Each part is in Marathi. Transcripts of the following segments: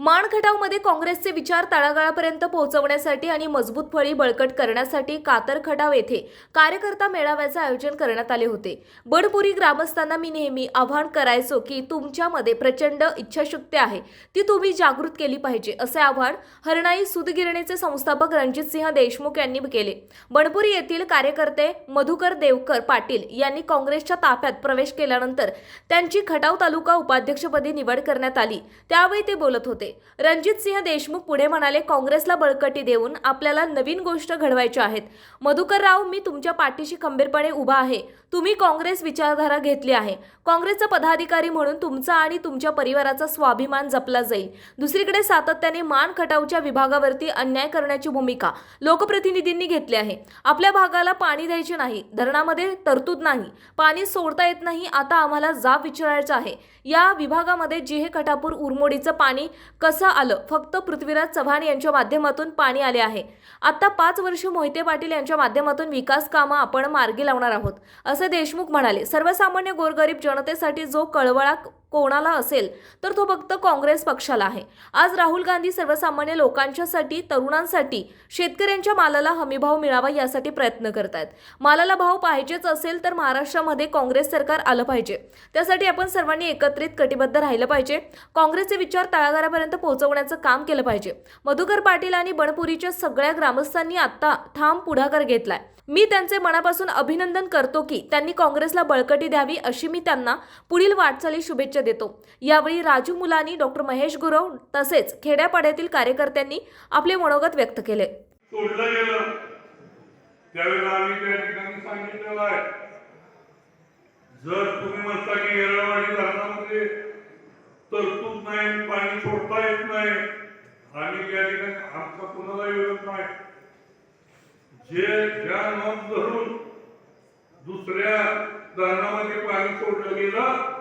माणखटावमध्ये काँग्रेसचे विचार तळागाळापर्यंत पोहोचवण्यासाठी आणि मजबूत फळी बळकट करण्यासाठी कातर खटाव येथे कार्यकर्ता मेळाव्याचे आयोजन करण्यात आले होते. बडपुरी ग्रामस्थांना मी नेहमी आव्हान करायचो की तुमच्यामध्ये प्रचंड इच्छाशक्ती आहे. ती तुम्ही जागृत केली पाहिजे असे आव्हान हरणाई सुदगिरणीचे संस्थापक रणजितसिंह देशमुख यांनी केले. बडपुरी येथील कार्यकर्ते मधुकर देवकर पाटील यांनी काँग्रेसच्या ताफ्यात प्रवेश केल्यानंतर त्यांची खटाव तालुका उपाध्यक्षपदी निवड करण्यात आली. त्यावेळी ते बोलत होते रणजित सिंह देशमुख पुढे म्हणाले काँग्रेसला बळकटी देऊन आपल्याला नवीन गोष्ट घडवायच्या आहेत. मधुकर राव मी तुमच्या पाठीशी खंबीरपणे उभा आहे. तुम्ही काँग्रेस विचारधारा घेतली आहे. काँग्रेसचा पदाधिकारी म्हणून तुमचा आणि तुमच्या परिवाराचा स्वाभिमान जपला जाईल. दुसरीकडे सातत्याने मान खटावच्या विभागावरती अन्याय करण्याची भूमिका लोकप्रतिनिधींनी घेतली आहे. आपल्या भागाला पाणी द्यायचे नाही. धरणामध्ये तरतूद नाही. पाणी सोडता येत नाही. आता आम्हाला जाब विचारायचा आहे. या विभागामध्ये जिहे खटापूर उरमोडीचं पाणी कसं आलं? फक्त पृथ्वीराज चव्हाण यांच्या माध्यमातून पाणी आले आहे. आता पाच वर्ष मोहिते पाटील यांच्या माध्यमातून विकास कामं आपण मार्गी लावणार आहोत असे देशमुख म्हणाले. सर्वसामान्य गोरगरीब जनतेसाठी जो कळवळा कोणाला असेल तर तो फक्त काँग्रेस पक्षाला आहे. आज राहुल गांधी सर्वसामान्य लोकांच्यासाठी तरुणांसाठी शेतकऱ्यांच्या मालाला हमीभाव मिळावा यासाठी प्रयत्न करत आहेत मालाला भाव पाहिजेच असेल तर महाराष्ट्रामध्ये काँग्रेस सरकार आलं पाहिजे. त्यासाठी आपण सर्वांनी एकत्रित कटिबद्ध राहिलं पाहिजे. काँग्रेसचे विचार तळागारापर्यंत पोहोचवण्याचं काम केलं पाहिजे. मधुकर पाटील आणि बणपुरीच्या सगळ्या ग्रामस्थांनी आत्ता ठाम पुढाकार घेतलाय. मी त्यांचे मनापासून अभिनंदन करतो की त्यांनी काँग्रेसला बळकटी द्यावी अशी मी त्यांना पुढील वाटचाली शुभेच्छा देतो. यावेळी राजू मुलानी डॉक्टर महेश गुरव तसेच खेड्यापाड्यातील कार्यकर्त्यांनी आपले मनोगत व्यक्त केले. त्यावेळेला आम्ही त्या ठिकाणी सांगितलेलं आहे. जर तुम्ही म्हणता की येरळवाडी धरणामध्ये तरतूद नाही पाणी सोडता येत नाही. आम्ही त्या ठिकाणी आमचा कुणाला विरोध नाही. जे ज्या नोंद धरून दुसऱ्या धरणामध्ये पाणी सोडलं गेलं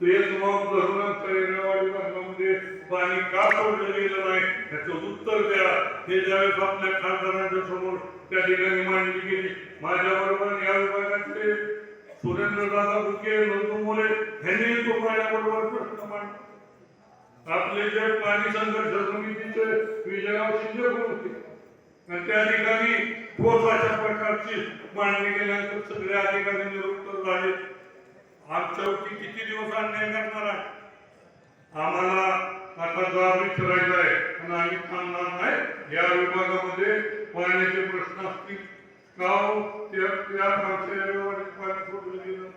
तेच नोंद धरून आमच्या धरणामध्ये पाणी का सोडलं गेलं नाही याचं उत्तर द्या. हे ज्यावेळेस आपल्या खासदारांच्या समोर त्या ठिकाणी मांडली गेली माझ्याबरोबर या विभागातले सुरेंद्र दादा बुके नंदू मोरे यांनी तो माझ्याबरोबर प्रश्न मांडला. आपले जे पाणी संघर्ष समितीचे विजयराव शिंदे पण होते त्या ठिकाणी ठोस अशा प्रकारची मांडणी केल्यानंतर सगळे अधिकारी निरुत्तर झाले. आमच्यावरती किती दिवस अन्याय करणार आहे? आम्हाला आता जबाब विचारायचा आहे. आणि आम्ही थांबणार नाही. या विभागामध्ये पाण्याचे प्रश्न असतील. का हो? त्या पाणी सोडलं गेलं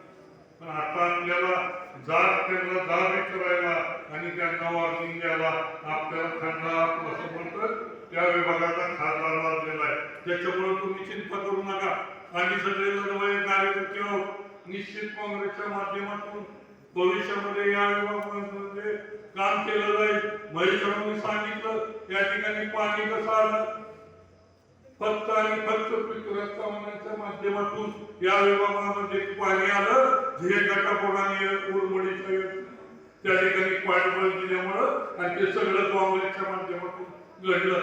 पण आता आपल्याला जात त्यांना जाब विचारायला आणि त्यांना वॉर्निंग द्यायला आपल्याला त्यांना असं म्हणतं या विभागाचा खासदार लावलेला आहे. त्याच्यामुळे तुम्ही चिंता करू नका. आम्ही सगळे लढवय कार्यकर्ते आहोत. निश्चित काँग्रेसच्या माध्यमातून भविष्यामध्ये या विभागामध्ये काम केलं जाईल. महेशांनी सांगितलं या ठिकाणी पाणी कसं आलं? फक्त आणि फक्त पृथ्वीराज चव्हाणांच्या माध्यमातून या विभागामध्ये पाणी आलं. जे गटापोडाने उरमडीच्या त्या ठिकाणी पाठबळ दिल्यामुळं आणि ते सगळं काँग्रेसच्या माध्यमातून घडलं.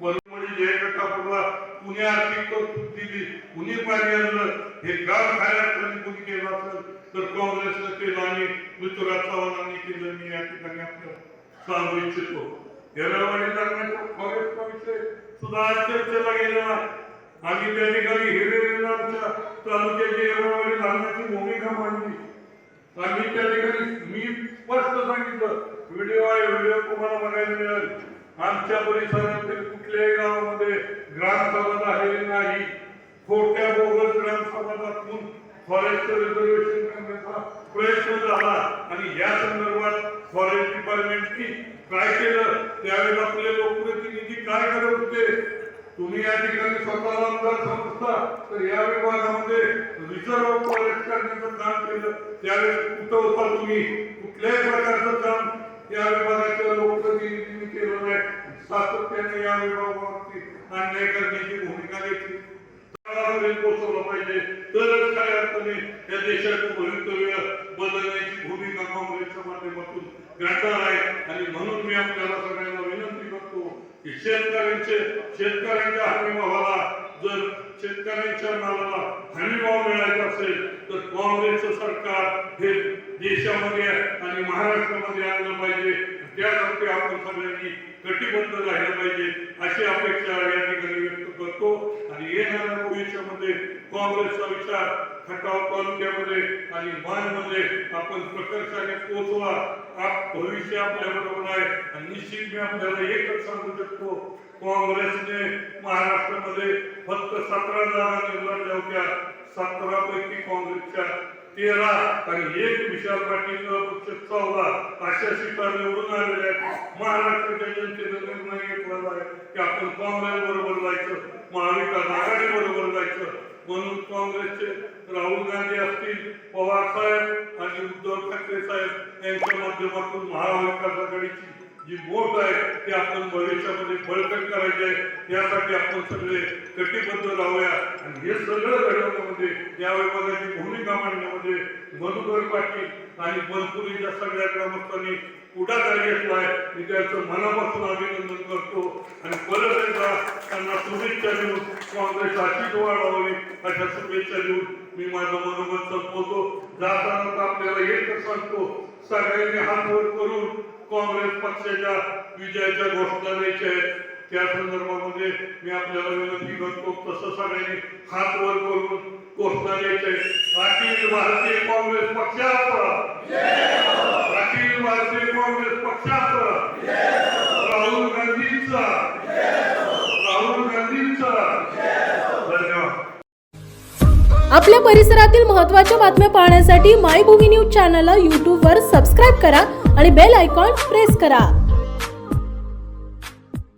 वरमडी जे गटापोडला कुणी आर्थिक तरतूद दिली कुणी पाणी आणलं हे काम खायला कधी कुणी केलं असेल तर काँग्रेसनं केलं आणि पृथ्वीराज चव्हाणांनी केलं मी या ठिकाणी आपल्याला सांगू इच्छितो. येरावाडी दरम्यान काँग्रेसचा विषय सुद्धा आज चर्चेला गेलेला. आणि आम्ही त्या ठिकाणी हिरे आमच्या तालुक्याची येरावाडी धरणाची भूमिका मांडली. आम्ही त्या ठिकाणी मी स्पष्ट सांगितलं व्हिडिओ प्रयत्न झाला आणि या संदर्भात फॉरेस्ट डिपार्टमेंटनी काय केलं त्यावेळेस आपले लोकप्रतिनिधी काय करत होते? तुम्ही या ठिकाणी स्वतःला आमदार समजता. तर या विभागामध्ये रिझर्व फॉरेस्ट करण्याचं काम केलं. त्यावेळेस कुठं होता तुम्ही? कुठल्याही प्रकारचं काम या विभागाच्या लोकप्रतिनिधींनी केलं नाही. सातत्याने या विभागावरती अन्याय करण्याची भूमिका घेतली. तळागाळापर्यंत पोहोचवलं पाहिजे तरच काय अर्थाने या देशाचं भवितव्य बदलण्याची भूमिका काँग्रेसच्या माध्यमातून गाठणार आहे. आणि म्हणून मी आपल्याला सगळ्यांना विनंती करतो की शेतकऱ्यांचे शेतकऱ्यांच्या हमीभावाला जर शेतकऱ्यांच्या नावाला हमीभाव मिळायचा असेल तर काँग्रेसचं सरकार हे देशामध्ये आणि महाराष्ट्रामध्ये आणलं पाहिजे. त्यासाठी आपण सगळ्यांनी कटिबद्ध राहिलं पाहिजे. काँग्रेसचा विचार खटाव तालुक्यामध्ये आणि मानमध्ये आपण प्रकर्षाने पोहोचवा. आप भविष्य आपल्या बरोबर आहे आणि निश्चित मी आपल्याला एकच सांगू शकतो काँग्रेसने महाराष्ट्रामध्ये फक्त सतरा जागा निवडल्या होत्या. सतरा पैकी काँग्रेसच्या तेरा आणि एक विशाल पाटील पक्ष चौदा अशा सीटा निवडून आलेल्या आहेत. महाराष्ट्राच्या जनतेने निर्णय घेतलेला आहे की आपण काँग्रेस बरोबर जायचं महाविकास आघाडी बरोबर जायचं म्हणून काँग्रेसचे राहुल गांधी असतील पवार साहेब आणि उद्धव ठाकरे साहेब यांच्या माध्यमातून महाविकास आघाडीची जी वोट आहे ती आपण भविष्यामध्ये बळकट करायची आहे. त्यासाठी आपण सगळे कटिबद्ध राहूया. आणि हे सगळं घडवण्यामध्ये या विभागाची भूमिका मांडण्यामध्ये मधुकर पाटील आणि बनपुरीच्या सगळ्या ग्रामस्थांनी पुढाकार घेतलाय. मी त्यांचं मनापासून अभिनंदन करतो. आणि परत एकदा त्यांना शुभेच्छा देऊन काँग्रेस अशीच वाढवावी अशा शुभेच्छा देऊन मी माझं मनोमत संपवतो. जाताना तर आपल्याला एकच सांगतो सगळ्यांनी हात वर करून काँग्रेस पक्षाच्या विजयाच्या घोषणा द्यायच्या आहेत. त्या संदर्भामध्ये मी आपल्याला विनंती करतो तसं सगळ्यांनी हात वर करून घोषणा द्यायच्या. अखिल भारतीय काँग्रेस पक्षाचा. अखिल भारतीय काँग्रेस पक्षाचा. राहुल गांधींचा. राहुल गांधींचा. धन्यवाद. आपल्या परिसरातील महत्त्वाच्या बातम्या पाहण्यासाठी मायभूमी न्यूज चॅनलला यूट्यूबवर सबस्क्राईब करा आणि बेल आयकॉन प्रेस करा.